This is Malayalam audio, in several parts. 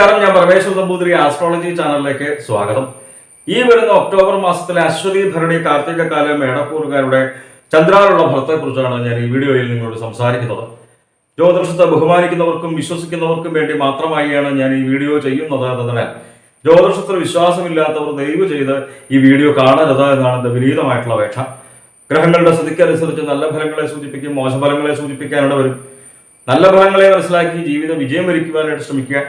നമസ്കാരം ഞാൻ പരമേശ്വർ നമ്പൂതിരി ആസ്ട്രോളജി ചാനലിലേക്ക് സ്വാഗതം. ഈ വരുന്ന ഒക്ടോബർ മാസത്തിലെ അശ്വതി ഭരണി കാർത്തിക കാല മേടക്കൂറുകാരുടെ ചന്ദ്രാനുള്ള ഫലത്തെക്കുറിച്ചാണ് ഞാൻ ഈ വീഡിയോയിൽ നിങ്ങളോട് സംസാരിക്കുന്നത്. ജ്യോതിഷത്തെ ബഹുമാനിക്കുന്നവർക്കും വിശ്വസിക്കുന്നവർക്കും വേണ്ടി മാത്രമായാണ് ഞാൻ ഈ വീഡിയോ ചെയ്യുന്നത്. എന്നതിനാൽ ജ്യോതിഷത്തിൽ വിശ്വാസമില്ലാത്തവർ ദയവ് ചെയ്ത് ഈ വീഡിയോ കാണരുത് എന്നാണ് എന്റെ വിനീതമായിട്ടുള്ള അപേക്ഷ. ഗ്രഹങ്ങളുടെ സ്ഥിതിക്കനുസരിച്ച് നല്ല ഫലങ്ങളെ സൂചിപ്പിക്കും മോശഫലങ്ങളെ സൂചിപ്പിക്കാനിട വരും നല്ല ഫലങ്ങളെ മനസ്സിലാക്കി ജീവിത വിജയം വരിക്കുവാനായിട്ട് ശ്രമിക്കുക.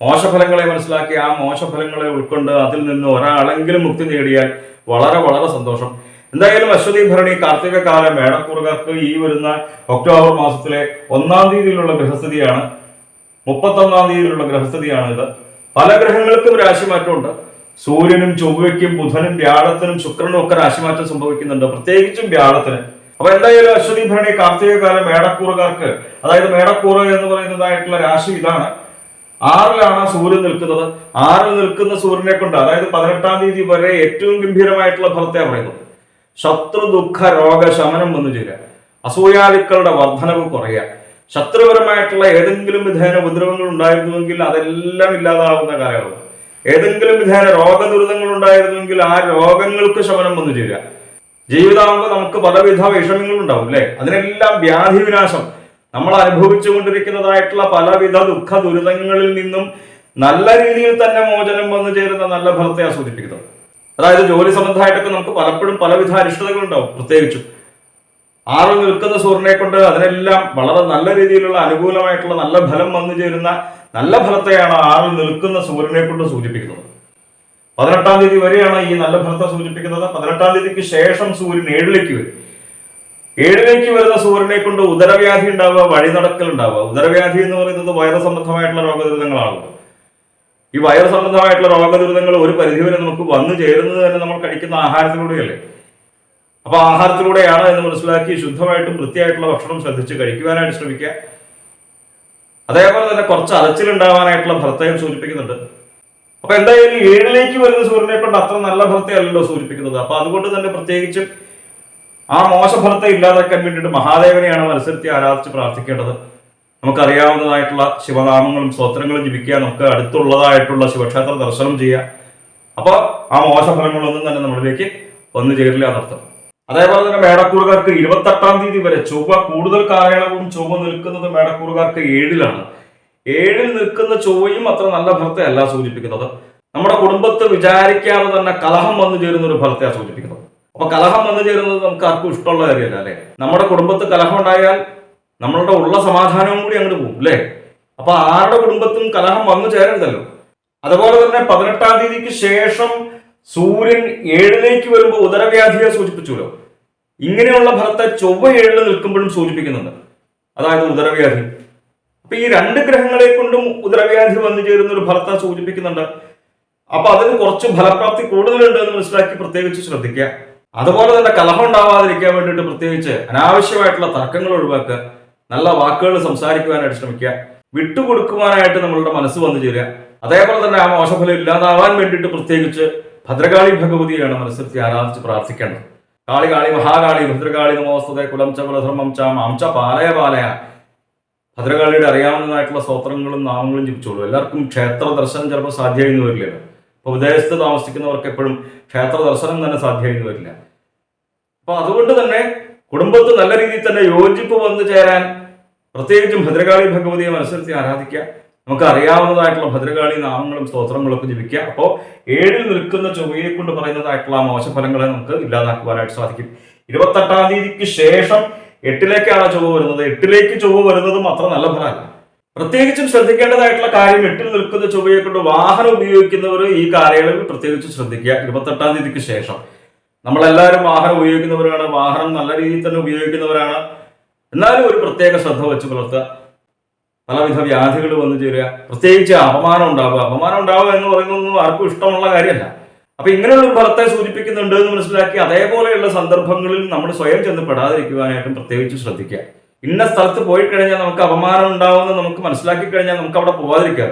മോശഫലങ്ങളെ മനസ്സിലാക്കി ആ മോശഫലങ്ങളെ ഉൾക്കൊണ്ട് അതിൽ നിന്ന് ഒരാളെങ്കിലും മുക്തി നേടിയാൽ വളരെ വളരെ സന്തോഷം. എന്തായാലും അശ്വതി ഭരണി കാർത്തിക കാല മേടക്കൂറുകാർക്ക് ഈ വരുന്ന ഒക്ടോബർ മാസത്തിലെ ഒന്നാം തീയതിയിലുള്ള ഗ്രഹസ്ഥിതിയാണ് മുപ്പത്തൊന്നാം തീയതിയിലുള്ള ഗ്രഹസ്ഥിതിയാണ് ഇത് പല ഗ്രഹങ്ങൾക്കും രാശിമാറ്റമുണ്ട്. സൂര്യനും ചൊവ്വയ്ക്കും ബുധനും വ്യാഴത്തിനും ശുക്രനും ഒക്കെ രാശിമാറ്റം സംഭവിക്കുന്നുണ്ട്. പ്രത്യേകിച്ചും വ്യാഴത്തിന്. അപ്പൊ എന്തായാലും അശ്വതി ഭരണി കാർത്തിക കാലം മേടക്കൂറുകാർക്ക് അതായത് മേടക്കൂറ് എന്ന് പറയുന്നതായിട്ടുള്ള രാശി ഇതാണ്. ആറിലാണ് സൂര്യൻ നിൽക്കുന്നത്. ആറിൽ നിൽക്കുന്ന സൂര്യനെ കൊണ്ട് അതായത് പതിനെട്ടാം തീയതി വരെ ഏറ്റവും ഗംഭീരമായിട്ടുള്ള ഫലത്തെ പറയുന്നത് ശത്രു ദുഃഖ രോഗ ശമനം വന്നു ചേരുക. അസൂയാലുക്കളുടെ വർധനവ് കുറയുക. ശത്രുപരമായിട്ടുള്ള ഏതെങ്കിലും വിധേന ഉപദ്രവങ്ങൾ ഉണ്ടായിരുന്നുവെങ്കിൽ അതെല്ലാം ഇല്ലാതാവുന്ന കാലയളവ്. ഏതെങ്കിലും വിധേന രോഗ ദുരിതങ്ങൾ ഉണ്ടായിരുന്നുവെങ്കിൽ ആ രോഗങ്ങൾക്ക് ശമനം വന്നു ചേരുക. ജീവിതമാകുമ്പോൾ നമുക്ക് പലവിധ വിഷമങ്ങൾ ഉണ്ടാവും അല്ലെ? അതിനെല്ലാം വ്യാധി വിനാശം നമ്മൾ അനുഭവിച്ചുകൊണ്ടിരിക്കുന്നതായിട്ടുള്ള പലവിധ ദുഃഖ ദുരിതങ്ങളിൽ നിന്നും നല്ല രീതിയിൽ തന്നെ മോചനം വന്നു ചേരുന്ന നല്ല ഫലത്തെ ആസ്വദിപ്പിക്കുന്നത് അതായത് ജോലി സംബന്ധമായിട്ടൊക്കെ നമുക്ക് പലപ്പോഴും പലവിധ അരിഷ്ടതകൾ ഉണ്ടാവും പ്രത്യേകിച്ചും ആറ് നിൽക്കുന്ന സൂര്യനെ കൊണ്ട് അതിനെല്ലാം വളരെ നല്ല രീതിയിലുള്ള അനുകൂലമായിട്ടുള്ള നല്ല ഫലം വന്നു ചേരുന്ന നല്ല ഫലത്തെയാണ് ആറിൽ നിൽക്കുന്ന സൂര്യനെ കൊണ്ട് സൂചിപ്പിക്കുന്നത്. പതിനെട്ടാം തീയതി വരെയാണ് ഈ നല്ല ഫലത്തെ സൂചിപ്പിക്കുന്നത്. പതിനെട്ടാം തീയതിക്ക് ശേഷം സൂര്യൻ ഏഴിലേക്ക് വരും. ഏഴിലേക്ക് വരുന്ന സൂര്യനെ കൊണ്ട് ഉദരവ്യാധി ഉണ്ടാവുക വഴിനടക്കൽ ഉണ്ടാവുക. ഉദരവ്യാധി എന്ന് പറയുന്നത് വൈറസ് സംബന്ധമായിട്ടുള്ള രോഗദുരിതങ്ങളാണല്ലോ. ഈ വൈറസ് സംബന്ധമായിട്ടുള്ള രോഗദുരിതങ്ങൾ ഒരു പരിധിവരെ നമുക്ക് വന്നു ചേരുന്നത് തന്നെ നമ്മൾ കഴിക്കുന്ന ആഹാരത്തിലൂടെയല്ലേ? അപ്പൊ ആഹാരത്തിലൂടെയാണ് എന്ന് മനസ്സിലാക്കി ശുദ്ധമായിട്ടും വൃത്തിയായിട്ടുള്ള ഭക്ഷണം ശ്രദ്ധിച്ച് കഴിക്കുവാനായിട്ട് ശ്രമിക്കുക. അതേപോലെ തന്നെ കുറച്ച് അലച്ചിലുണ്ടാവാനായിട്ടുള്ള ഭർത്തയും സൂചിപ്പിക്കുന്നുണ്ട്. അപ്പൊ എന്തായാലും ഏഴിലേക്ക് വരുന്ന സൂര്യനെ കൊണ്ട് അത്ര നല്ല ഭർത്തയല്ലല്ലോ സൂചിപ്പിക്കുന്നത്. അപ്പൊ അതുകൊണ്ട് തന്നെ പ്രത്യേകിച്ചും ആ മോശഫലത്തെ ഇല്ലാതാക്കാൻ വേണ്ടിയിട്ട് മഹാദേവനെയാണ് മത്സരത്തിൽ ആരാധിച്ച് പ്രാർത്ഥിക്കേണ്ടത്. നമുക്കറിയാവുന്നതായിട്ടുള്ള ശിവനാമങ്ങളും സ്തോത്രങ്ങളും ജപിക്കുക നമുക്ക് അടുത്തുള്ളതായിട്ടുള്ള ശിവക്ഷേത്ര ദർശനം ചെയ്യുക. അപ്പോൾ ആ മോശഫലങ്ങളൊന്നും തന്നെ നമ്മളിലേക്ക് വന്നു ചേരില്ല എന്നർത്ഥം. അതേപോലെ തന്നെ മേടക്കൂറുകാർക്ക് ഇരുപത്തെട്ടാം തീയതി വരെ ചൊവ്വ കൂടുതൽ കാലയളവും ചൊവ്വ നിൽക്കുന്നത് മേടക്കൂറുകാർക്ക് ഏഴിലാണ്. ഏഴിൽ നിൽക്കുന്ന ചൊവ്വയും അത്ര നല്ല ഫലത്തെ അല്ല സൂചിപ്പിക്കുന്നത്. നമ്മുടെ കുടുംബത്തെ വിചാരിക്കാതെ തന്നെ കലഹം വന്നു ചേരുന്ന ഒരു ഫലത്തെയാണ് സൂചിപ്പിക്കുന്നത്. അപ്പൊ കലഹം വന്നു ചേരുന്നത് നമുക്ക് ആർക്കും ഇഷ്ടമുള്ള കാര്യമല്ല അല്ലെ? നമ്മുടെ കുടുംബത്ത് കലഹം ഉണ്ടായാൽ നമ്മളുടെ ഉള്ള സമാധാനവും കൂടി അങ്ങോട്ട് പോകും അല്ലേ? അപ്പൊ ആരുടെ കുടുംബത്തും കലഹം വന്നു ചേരരുതല്ലോ. അതുപോലെ തന്നെ പതിനെട്ടാം തീയതിക്ക് ശേഷം സൂര്യൻ ഏഴിലേക്ക് വരുമ്പോൾ ഉദരവ്യാധിയെ സൂചിപ്പിച്ചുല്ലോ ഇങ്ങനെയുള്ള ഫലത്തെ ചൊവ്വ ഏഴിൽ നിൽക്കുമ്പോഴും സൂചിപ്പിക്കുന്നുണ്ട്. അതായത് ഉദരവ്യാധി. അപ്പൊ ഈ രണ്ട് ഗ്രഹങ്ങളെ കൊണ്ടും ഉദരവ്യാധി വന്നു ചേരുന്ന ഒരു ഫലത്തെ സൂചിപ്പിക്കുന്നുണ്ട്. അപ്പൊ അതിന് കുറച്ച് ഫലപ്രാപ്തി കൂടുതലുണ്ട് എന്ന് മനസ്സിലാക്കി പ്രത്യേകിച്ച് ശ്രദ്ധിക്കുക. അതുപോലെ തന്നെ കലഹം ഉണ്ടാവാതിരിക്കാൻ വേണ്ടിയിട്ട് പ്രത്യേകിച്ച് അനാവശ്യമായിട്ടുള്ള തർക്കങ്ങൾ ഒഴിവാക്കുക നല്ല വാക്കുകൾ സംസാരിക്കുവാനായിട്ട് ശ്രമിക്കുക വിട്ടുകൊടുക്കുവാനായിട്ട് നമ്മളുടെ മനസ്സ് വന്നു ചേരുക. അതേപോലെ തന്നെ ആ മോശഫലം ഇല്ലാതാവാൻ വേണ്ടിയിട്ട് പ്രത്യേകിച്ച് ഭദ്രകാളി ഭഗവതിയാണ് മനസ്സിലത്തി ആരാധിച്ച് പ്രാർത്ഥിക്കേണ്ടത്. കാളി കാളി മഹാകാളി ഭദ്രകാളി നമോസ്തത കുലം ച കുലധർമ്മം ച പാലയ പാലയ. ഭദ്രകാളിയുടെ അറിയാവുന്നതായിട്ടുള്ള സ്തോത്രങ്ങളും നാമങ്ങളും ജപിച്ചോളൂ. എല്ലാവർക്കും ക്ഷേത്ര ദർശനം ചിലപ്പോൾ സാധ്യമായിരുന്നു വരില്ല. അപ്പോൾ വിദേശത്ത് താമസിക്കുന്നവർക്ക് എപ്പോഴും ക്ഷേത്ര ദർശനം തന്നെ സാധ്യമായിരുന്നു വരില്ല. അപ്പൊ അതുകൊണ്ട് തന്നെ കുടുംബത്ത് നല്ല രീതിയിൽ തന്നെ യോജിപ്പ് വന്നു ചേരാൻ പ്രത്യേകിച്ചും ഭദ്രകാളി ഭഗവതിയെ മനസ്സിലത്തി ആരാധിക്കുക. നമുക്ക് അറിയാവുന്നതായിട്ടുള്ള ഭദ്രകാളി നാമങ്ങളും സ്തോത്രങ്ങളും ഒക്കെ ജപിക്കുക. അപ്പോൾ ഏഴിൽ നിൽക്കുന്ന ചൊവ്വയെ കൊണ്ട് പറയുന്നതായിട്ടുള്ള മോശഫലങ്ങളെ നമുക്ക് ഇല്ലാതാക്കുവാനായിട്ട് സാധിക്കും. ഇരുപത്തെട്ടാം തീയതിക്ക് ശേഷം എട്ടിലേക്കാണ് ചൊവ്വ വരുന്നത്. എട്ടിലേക്ക് ചൊവ്വ വരുന്നതും അത്ര നല്ല ഫലമല്ല. പ്രത്യേകിച്ചും ശ്രദ്ധിക്കേണ്ടതായിട്ടുള്ള കാര്യം എട്ടിൽ നിൽക്കുന്ന ചൊവ്വയെ കൊണ്ട് വാഹനം ഉപയോഗിക്കുന്നവർ ഈ കാലയളവിൽ പ്രത്യേകിച്ച് ശ്രദ്ധിക്കുക. ഇരുപത്തെട്ടാം തീയതിക്ക് ശേഷം. നമ്മളെല്ലാവരും വാഹനം ഉപയോഗിക്കുന്നവരാണ്. വാഹനം നല്ല രീതിയിൽ തന്നെ ഉപയോഗിക്കുന്നവരാണ്. എന്നാലും ഒരു പ്രത്യേക ശ്രദ്ധ വെച്ച് പുലർത്തുക. പലവിധ വ്യാധികൾ വന്നു ചേരുക. പ്രത്യേകിച്ച് അപമാനം ഉണ്ടാവുക. അപമാനം ഉണ്ടാവുക എന്ന് പറയുന്നതൊന്നും ആർക്കും ഇഷ്ടമുള്ള കാര്യമല്ല. അപ്പൊ ഇങ്ങനെയുള്ള ഒരു ഫലത്തെ സൂചിപ്പിക്കുന്നുണ്ട് എന്ന് മനസ്സിലാക്കി അതേപോലെയുള്ള സന്ദർഭങ്ങളിൽ നമ്മൾ സ്വയം ചെന്ന് പെടാതിരിക്കുവാനായിട്ടും പ്രത്യേകിച്ച് ശ്രദ്ധിക്കുക. ഇന്ന സ്ഥലത്ത് പോയി കഴിഞ്ഞാൽ നമുക്ക് അപമാനം ഉണ്ടാവുമെന്ന് നമുക്ക് മനസ്സിലാക്കി കഴിഞ്ഞാൽ നമുക്ക് അവിടെ പോവാതിരിക്കാം.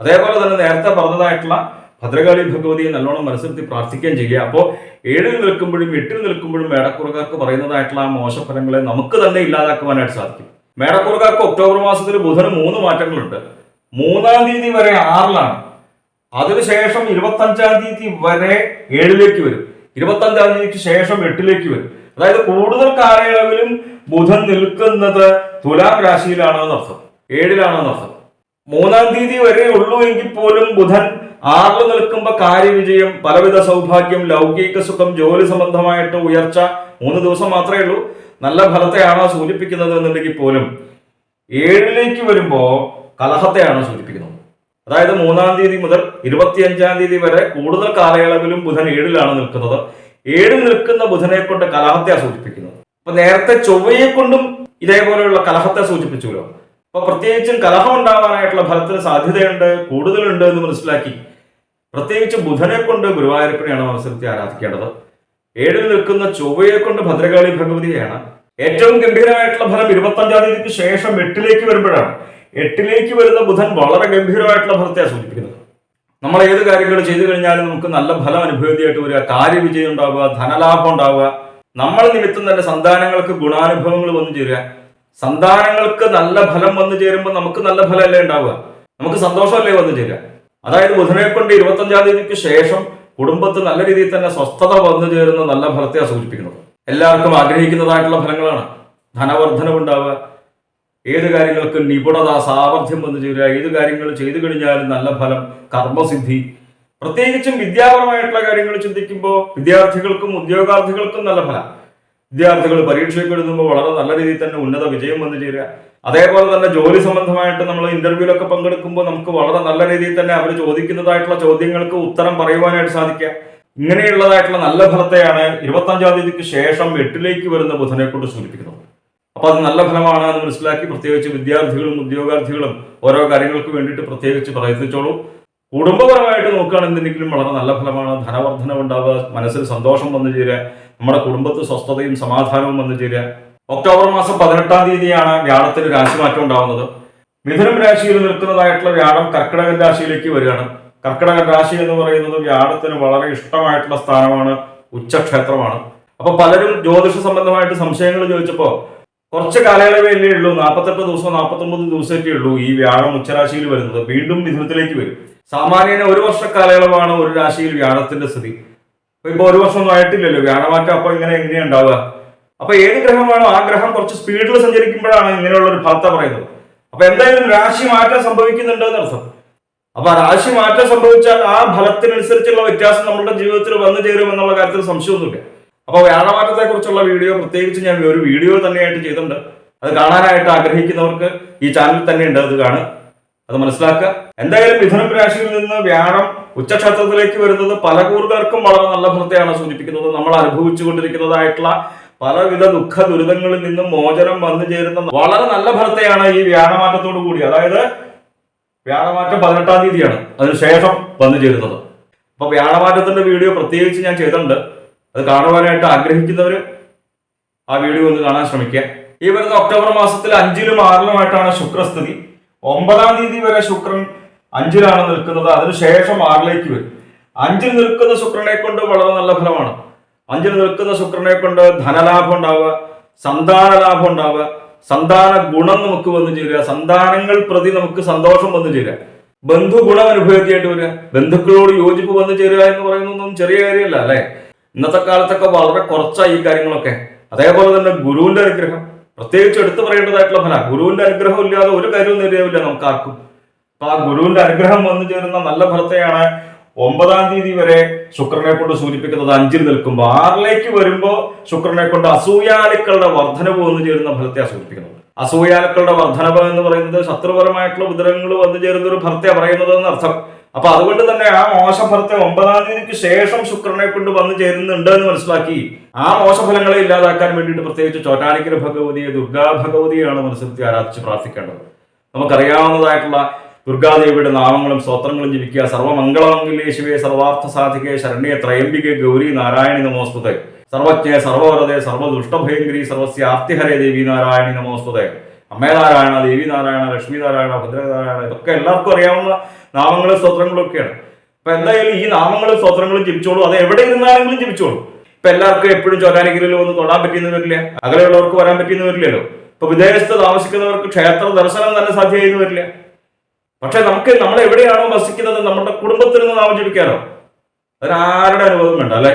അതേപോലെ തന്നെ നേരത്തെ പറഞ്ഞതായിട്ടുള്ള ഭദ്രകാളി ഭഗവതിയെ നല്ലോണം മനസ്സിലെത്തി പ്രാർത്ഥിക്കുകയും ചെയ്യുക. അപ്പോൾ ഏഴിൽ നിൽക്കുമ്പോഴും എട്ടിൽ നിൽക്കുമ്പോഴും മേടക്കുറക്കാർക്ക് പറയുന്നതായിട്ടുള്ള ആ മോശഫലങ്ങളെ നമുക്ക് തന്നെ ഇല്ലാതാക്കുവാനായിട്ട് സാധിക്കും. മേടക്കുറക്കാർക്ക് ഒക്ടോബർ മാസത്തിൽ ബുധന് മൂന്ന് മാറ്റങ്ങളുണ്ട്. മൂന്നാം തീയതി വരെ ആറിലാണ്. അതിനുശേഷം ഇരുപത്തി അഞ്ചാം തീയതി വരെ ഏഴിലേക്ക് വരും. ഇരുപത്തി അഞ്ചാം തീയതിക്ക് ശേഷം എട്ടിലേക്ക് വരും. അതായത് കൂടുതൽ കാലയളവിലും ബുധൻ നിൽക്കുന്നത് തുലാം രാശിയിലാണെന്ന് അർത്ഥം ഏഴിലാണെന്ന് അർത്ഥം മൂന്നാം തീയതി വരെ ഉള്ളൂ എങ്കിൽ പോലും ബുധൻ ആറിൽ നിൽക്കുമ്പോൾ കാര്യവിജയം പലവിധ സൗഭാഗ്യം ലൗകിക സുഖം ജോലി സംബന്ധമായിട്ട് ഉയർച്ച മൂന്ന് ദിവസം മാത്രമേ ഉള്ളൂ. നല്ല ഫലത്തെയാണോ സൂചിപ്പിക്കുന്നത് എന്നുണ്ടെങ്കിൽ പോലും ഏഴിലേക്ക് വരുമ്പോൾ കലഹത്തെയാണ് സൂചിപ്പിക്കുന്നത്. അതായത് മൂന്നാം തീയതി മുതൽ ഇരുപത്തിയഞ്ചാം തീയതി വരെ കൂടുതൽ കാലയളവിലും ബുധൻ ഏഴിലാണ് നിൽക്കുന്നത്. ഏഴിൽ നിൽക്കുന്ന ബുധനെ കൊണ്ട് കലഹത്തെയാണ് സൂചിപ്പിക്കുന്നത്. അപ്പൊ നേരത്തെ ചൊവ്വയെ കൊണ്ടും ഇതേപോലെയുള്ള കലഹത്തെ സൂചിപ്പിച്ചുല്ലോ അപ്പൊ പ്രത്യേകിച്ചും കലഹം ഉണ്ടാവാനായിട്ടുള്ള ഫലത്തിന് സാധ്യതയുണ്ട് കൂടുതലുണ്ട് എന്ന് മനസ്സിലാക്കി പ്രത്യേകിച്ച് ബുധനെ കൊണ്ട് ഗുരുവായൂരപ്പനെയാണ് മത്സരത്തിൽ ആരാധിക്കേണ്ടത്. ഏഴിൽ നിൽക്കുന്ന ചൊവ്വയെ കൊണ്ട് ഭദ്രകാളി ഭഗവതിയാണ് ഏറ്റവും ഗംഭീരമായിട്ടുള്ള ഫലം ഇരുപത്തഞ്ചാം തീയതിക്ക് ശേഷം എട്ടിലേക്ക് വരുമ്പോഴാണ്. എട്ടിലേക്ക് വരുന്ന ബുധൻ വളരെ ഗംഭീരമായിട്ടുള്ള ഫലത്തെയാണ് സൂചിപ്പിക്കുന്നത്. നമ്മൾ ഏത് കാര്യങ്ങൾ ചെയ്തു കഴിഞ്ഞാലും നമുക്ക് നല്ല ഫലം അനുഭവത്തിയായിട്ട് വരിക. കാര്യവിജയം ഉണ്ടാവുക ധനലാഭം ഉണ്ടാവുക നമ്മൾ നിമിത്തം തന്നെ സന്താനങ്ങൾക്ക് ഗുണാനുഭവങ്ങൾ വന്നു ചേരുക. സന്താനങ്ങൾക്ക് നല്ല ഫലം വന്നു ചേരുമ്പോൾ നമുക്ക് നല്ല ഫലമല്ലേ ഉണ്ടാവുക? നമുക്ക് സന്തോഷമല്ലേ വന്നു ചേരുക? അതായത് ബുധനെ കൊണ്ട് ഇരുപത്തഞ്ചാം തീയതിക്ക് ശേഷം കുടുംബത്ത് നല്ല രീതിയിൽ തന്നെ സ്വസ്ഥത വന്നു ചേരുന്ന നല്ല ഫലത്തെയാണ് സൂചിപ്പിക്കുന്നത്. എല്ലാവർക്കും ആഗ്രഹിക്കുന്നതായിട്ടുള്ള ഫലങ്ങളാണ്. ധനവർദ്ധനവുണ്ടാവുക ഏത് കാര്യങ്ങൾക്ക് നിപുണത സാമർഥ്യം വന്നു ചേരുക. ഏത് കാര്യങ്ങൾ ചെയ്തു കഴിഞ്ഞാലും നല്ല ഫലം കർമ്മസിദ്ധി പ്രത്യേകിച്ചും വിദ്യാപരമായിട്ടുള്ള കാര്യങ്ങൾ ചിന്തിക്കുമ്പോൾ വിദ്യാർത്ഥികൾക്കും ഉദ്യോഗാർത്ഥികൾക്കും നല്ല ഫലം. വിദ്യാർത്ഥികൾ പരീക്ഷയ്ക്ക് എഴുതുമ്പോൾ വളരെ നല്ല രീതിയിൽ തന്നെ ഉന്നത വിജയം വന്നു ചേരുക. അതേപോലെ തന്നെ ജോലി സംബന്ധമായിട്ട് നമ്മൾ ഇന്റർവ്യൂലൊക്കെ പങ്കെടുക്കുമ്പോൾ നമുക്ക് വളരെ നല്ല രീതിയിൽ തന്നെ അവർ ചോദിക്കുന്നതായിട്ടുള്ള ചോദ്യങ്ങൾക്ക് ഉത്തരം പറയുവാനായിട്ട് സാധിക്കുക. ഇങ്ങനെയുള്ളതായിട്ടുള്ള നല്ല ഫലത്തെയാണ് ഇരുപത്തഞ്ചാം തീയതിക്ക് ശേഷം എട്ടിലേക്ക് വരുന്ന ബുധനെ കൊണ്ട് സൂചിപ്പിക്കുന്നത്. അപ്പോൾ അത് നല്ല ഫലമാണ് എന്ന് മനസ്സിലാക്കി പ്രത്യേകിച്ച് വിദ്യാർത്ഥികളും ഉദ്യോഗാർത്ഥികളും ഓരോ കാര്യങ്ങൾക്ക് വേണ്ടിയിട്ട് പ്രത്യേകിച്ച് പ്രയത്നിച്ചോളൂ. കുടുംബപരമായിട്ട് നോക്കുകയാണെന്നുണ്ടെങ്കിലും വളരെ നല്ല ഫലമാണ് ധനവർദ്ധനവുണ്ടാവുക മനസ്സിൽ സന്തോഷം വന്നു ചേരുക നമ്മുടെ കുടുംബത്തിൽ സ്വസ്ഥതയും സമാധാനവും വന്നു ചേരുക. ഒക്ടോബർ മാസം പതിനെട്ടാം തീയതിയാണ് വ്യാഴത്തിൽ രാശിമാറ്റം ഉണ്ടാവുന്നത്. മിഥുനം രാശിയിൽ നിൽക്കുന്നതായിട്ടുള്ള വ്യാഴം കർക്കിടക രാശിയിലേക്ക് വരികയാണ്. കർക്കിടക രാശി എന്ന് പറയുന്നത് വ്യാഴത്തിന് വളരെ ഇഷ്ടമായിട്ടുള്ള സ്ഥാനമാണ് ഉച്ചക്ഷേത്രമാണ്. അപ്പൊ പലരും ജ്യോതിഷ സംബന്ധമായിട്ട് സംശയങ്ങൾ ചോദിച്ചപ്പോ കുറച്ച് കാലയളവല്ലേ ഉള്ളൂ. നാൽപ്പത്തെട്ട് ദിവസം നാൽപ്പത്തൊമ്പത് ദിവസമൊക്കെ ഉള്ളൂ ഈ വ്യാഴം ഉച്ചരാശിയിൽ വരുന്നത്. വീണ്ടും മിഥുനത്തിലേക്ക് വരും. സാമാന്യന ഒരു വർഷ കാലയളവാണ് ഒരു രാശിയിൽ വ്യാഴത്തിന്റെ സ്ഥിതി. അപ്പൊ ഇപ്പൊ ഒരു വർഷമൊന്നും ആയിട്ടില്ലല്ലോ. വ്യാഴമാറ്റം അപ്പൊ ഇങ്ങനെ എങ്ങനെയാ ഉണ്ടാവുക? അപ്പൊ ഏത് ഗ്രഹമാണോ ആ ഗ്രഹം കുറച്ച് സ്പീഡിൽ സഞ്ചരിക്കുമ്പോഴാണ് ഇങ്ങനെയുള്ള ഒരു ഭർത്ത പറയുന്നത്. അപ്പൊ എന്തായാലും രാശി മാറ്റം സംഭവിക്കുന്നുണ്ട് എന്നർത്ഥം. അപ്പൊ രാശി മാറ്റം സംഭവിച്ചാൽ ആ ഫലത്തിനനുസരിച്ചുള്ള വ്യത്യാസം നമ്മുടെ ജീവിതത്തിൽ വന്നു ചേരും എന്നുള്ള കാര്യത്തിൽ സംശയമൊന്നുമില്ല. അപ്പൊ വ്യാഴമാറ്റത്തെ കുറിച്ചുള്ള വീഡിയോ പ്രത്യേകിച്ച് ഞാൻ ഒരു വീഡിയോ തന്നെയായിട്ട് ചെയ്തിട്ടുണ്ട്. അത് കാണാനായിട്ട് ആഗ്രഹിക്കുന്നവർക്ക് ഈ ചാനൽ തന്നെ ഉണ്ട് അത് കാണുക. അത് മനസ്സിലാക്കുക. എന്തായാലും മിഥുനം രാശിയിൽ നിന്ന് വ്യാഴം ഉച്ചക്ഷേത്രത്തിലേക്ക് വരുന്നത് പല കൂറുകാർക്കും വളരെ നല്ല ഫലത്തെയാണ് സൂചിപ്പിക്കുന്നത്. നമ്മൾ അനുഭവിച്ചു കൊണ്ടിരിക്കുന്നതായിട്ടുള്ള പലവിധ ദുഃഖ ദുരിതങ്ങളിൽ നിന്നും മോചനം വന്നു ചേരുന്ന വളരെ നല്ല ഭർത്തയാണ് ഈ വ്യാഴമാറ്റത്തോടു കൂടി. അതായത് വ്യാഴമാറ്റം പതിനെട്ടാം തീയതിയാണ്. അതിനുശേഷം വന്നു ചേരുന്നത്. അപ്പൊ വ്യാഴമാറ്റത്തിന്റെ വീഡിയോ പ്രത്യേകിച്ച് ഞാൻ ചെയ്തിട്ടുണ്ട്. അത് കാണുവാനായിട്ട് ആഗ്രഹിക്കുന്നവർ ആ വീഡിയോ ഒന്ന് കാണാൻ ശ്രമിക്കുക. ഈ വരുന്ന ഒക്ടോബർ മാസത്തിൽ അഞ്ചിലും ആറിലുമായിട്ടാണ് ശുക്രസ്ഥിതി. ഒമ്പതാം തീയതി വരെ ശുക്രൻ അഞ്ചിലാണ് നിൽക്കുന്നത്. അതിനുശേഷം ആറിലേക്ക് വരും. അഞ്ചിൽ നിൽക്കുന്ന ശുക്രനെ കൊണ്ട് വളരെ നല്ല ഫലമാണ്. അഞ്ചിൽ നിൽക്കുന്ന ശുക്രനെ കൊണ്ട് ധനലാഭം ഉണ്ടാവുക സന്താന ലാഭം ഉണ്ടാവുക സന്താന ഗുണം നമുക്ക് വന്നു ചേരുക സന്താനങ്ങൾ പ്രതി നമുക്ക് സന്തോഷം വന്നു ചേരുക. ബന്ധു ഗുണം അനുഭവത്തിയായിട്ട് വരിക ബന്ധുക്കളോട് യോജിപ്പ് വന്നു ചേരുക എന്ന് പറയുന്നതൊന്നും ചെറിയ കാര്യമല്ല അല്ലെ? ഇന്നത്തെ കാലത്തൊക്കെ വളരെ കുറച്ചായി ഈ കാര്യങ്ങളൊക്കെ. അതേപോലെ തന്നെ ഗുരുവിന്റെ അനുഗ്രഹം. പ്രത്യേകിച്ച് എടുത്തു പറയേണ്ടതായിട്ടുള്ള ഫല ഗുരുവിന്റെ അനുഗ്രഹം ഇല്ലാതെ ഒരു കാര്യവും നേരിയാവില്ല നമുക്ക് ആർക്കും അപ്പൊ ആ ഗുരുവിന്റെ അനുഗ്രഹം വന്നു ചേരുന്ന നല്ല ഫലത്തെയാണ് ഒമ്പതാം തീയതി വരെ ശുക്രനെ കൊണ്ട് സൂചിപ്പിക്കുന്നത് അഞ്ചിൽ നിൽക്കുമ്പോൾ ആറിലേക്ക് വരുമ്പോൾ ശുക്രനെ കൊണ്ട് അസൂയാലുക്കളുടെ വർധനവ് വന്നു ചേരുന്ന ഫലത്തെയാണ് സൂചിപ്പിക്കുന്നത്. അസൂയാലുക്കളുടെ വർധനവ് എന്ന് പറയുന്നത് ശത്രുപരമായിട്ടുള്ള ഉദരങ്ങൾ വന്നു ചേരുന്ന ഒരു ഫലത്തെ പറയുന്നത് എന്നർത്ഥം അപ്പൊ അതുകൊണ്ട് തന്നെ ആ മോശഫലത്തെ ഒമ്പതാം തീയതിക്ക് ശേഷം ശുക്രനെ കൊണ്ട് വന്നു ചേരുന്നുണ്ട് എന്ന് മനസ്സിലാക്കി. ആ മോശഫലങ്ങളെ ഇല്ലാതാക്കാൻ വേണ്ടിയിട്ട് പ്രത്യേകിച്ച് ചോറ്റാനിക്കര ഭഗവതിയെ ദുർഗാ ഭഗവതിയാണ് മനസ്സിലത്തി ആരാധിച്ച് പ്രാർത്ഥിക്കേണ്ടത്. നമുക്കറിയാവുന്നതായിട്ടുള്ള ദുർഗാദേവിയുടെ നാമങ്ങളും സ്തോത്രങ്ങളും ജപിക്കുക സർവമംഗളമംഗലേ ശിവേ സർവാർത്ഥ സാധികെ ശരണ്യ ത്രയംബികെ ഗൗരി നാരായണി നമോസ്തുതേ. സർവജ്ഞ സർവവരതെ സർവദുഷ്ടഭയങ്കരി സർവസ്യ ആർത്തിഹരെ ദേവി നാരായണി നമോസ്തുതേ. അമ്മേ നാരായണ ദേവി നാരായണ ലക്ഷ്മി നാരായണ ഭദ്രനാരായണ ഇതൊക്കെ എല്ലാവർക്കും അറിയാവുന്ന നാമങ്ങളും സ്തോത്രങ്ങളും ഒക്കെയാണ് അപ്പൊ എന്തായാലും ഈ നാമങ്ങളും സ്തോത്രങ്ങളും ജപിച്ചോളൂ. അത് എവിടെ ഇരുന്നാണെങ്കിലും ജപിച്ചോളൂ. ഇപ്പൊ എല്ലാവർക്കും എപ്പോഴും ചോരാനിക്കലിൽ ഒന്ന് തൊടാൻ പറ്റിയെന്ന് വരില്ല? അകലെയുള്ളവർക്ക് വരാൻ പറ്റിയെന്ന് വരില്ലല്ലോ? ഇപ്പൊ വിദേശത്ത് താമസിക്കുന്നവർക്ക് ക്ഷേത്ര ദർശനം തന്നെ സാധ്യമായെന്ന് വരില്ല? പക്ഷെ നമുക്ക് നമ്മൾ എവിടെയാണോ വസിക്കുന്നത് നമ്മുടെ കുടുംബത്തിൽ നിന്ന് നാമം ജപിക്കാനോ? അതിനാരുടെ അനുഭവം വേണ്ട അല്ലെ?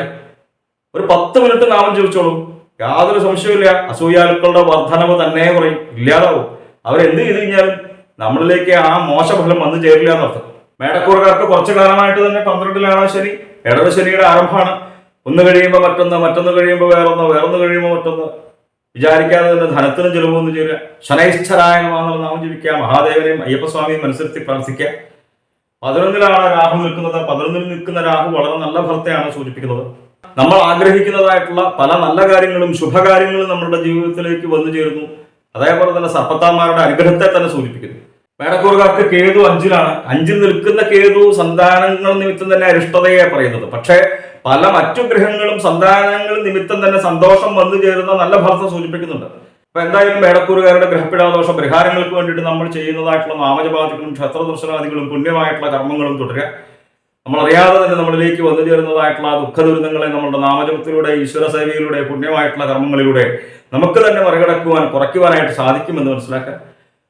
ഒരു പത്ത് മിനിറ്റ് നാമം ജപിച്ചോളൂ. യാതൊരു സംശയമില്ല അസൂയാലുക്കളുടെ വർധനവ് തന്നെ കുറയും. ഇല്ലാതാവും. അവരെന്ത് ചെയ്ത് കഴിഞ്ഞാലും നമ്മളിലേക്ക് ആ മോശഫലം വന്നു ചേരില്ല എന്നർത്ഥം. മേടക്കൂറുകാർക്ക് കുറച്ചു കാലമായിട്ട് തന്നെ പന്ത്രണ്ടിലാണ് ശനി. ഇടത് ശനിയുടെ ആരംഭമാണ്. ഒന്ന് കഴിയുമ്പോൾ മറ്റൊന്ന് മറ്റൊന്ന് കഴിയുമ്പോൾ വേറൊന്ന് വേറൊന്ന് കഴിയുമ്പോൾ മറ്റൊന്ന്. വിചാരിക്കാതെ തന്നെ ധനത്തിനും ചിലവൊന്നും ചെയ്യുക ശനൈശ്വരായനമാണെന്നുള്ള നാമം ജപിക്കുക മഹാദേവനെയും അയ്യപ്പസ്വാമിയും മനസ്സിരുത്തി പ്രാർത്ഥിക്കുക. പതിനൊന്നിലാണ് രാഹു നിൽക്കുന്നത്. പതിനൊന്നിൽ നിൽക്കുന്ന രാഹു വളരെ നല്ല ഫലത്തെയാണ് സൂചിപ്പിക്കുന്നത്. നമ്മൾ ആഗ്രഹിക്കുന്നതായിട്ടുള്ള പല നല്ല കാര്യങ്ങളും ശുഭകാര്യങ്ങളും നമ്മളുടെ ജീവിതത്തിലേക്ക് വന്നു ചേരുന്നു. അതേപോലെ തന്നെ സർപ്പത്താന്മാരുടെ അനുഗ്രഹത്തെ തന്നെ സൂചിപ്പിക്കുന്നു. മേടക്കൂറുകാർക്ക് കേതു അഞ്ചിലാണ്. അഞ്ചിൽ നിൽക്കുന്ന കേതു സന്താനങ്ങൾ നിമിത്തം തന്നെ അരിഷ്ടതയെ പറയുന്നത്. പക്ഷേ പല മറ്റു ഗ്രഹങ്ങളും സന്താനങ്ങൾ നിമിത്തം തന്നെ സന്തോഷം വന്നു ചേരുന്ന നല്ല ഫലത്തെ സൂചിപ്പിക്കുന്നുണ്ട്. അപ്പൊ എന്തായാലും മേടക്കൂറുകാരുടെ ഗ്രഹപ്പിടാദോഷ പരിഹാരങ്ങൾക്ക് വേണ്ടിയിട്ട് നമ്മൾ ചെയ്യുന്നതായിട്ടുള്ള നാമജപാദികളും ക്ഷേത്രദർശനാദികളും പുണ്യമായിട്ടുള്ള കർമ്മങ്ങളും തുടരുക. നമ്മൾ അറിയാതെ തന്നെ നമ്മളിലേക്ക് വന്നു ചേരുന്നതായിട്ടുള്ള ആ ദുഃഖ ദുരിതങ്ങളെ നമ്മുടെ നാമജപത്തിലൂടെ ഈശ്വര സേവയിലൂടെ പുണ്യമായിട്ടുള്ള കർമ്മങ്ങളിലൂടെ നമുക്ക് തന്നെ മറികടക്കുവാൻ കുറയ്ക്കുവാനായിട്ട് സാധിക്കുമെന്ന് മനസ്സിലാക്കുക.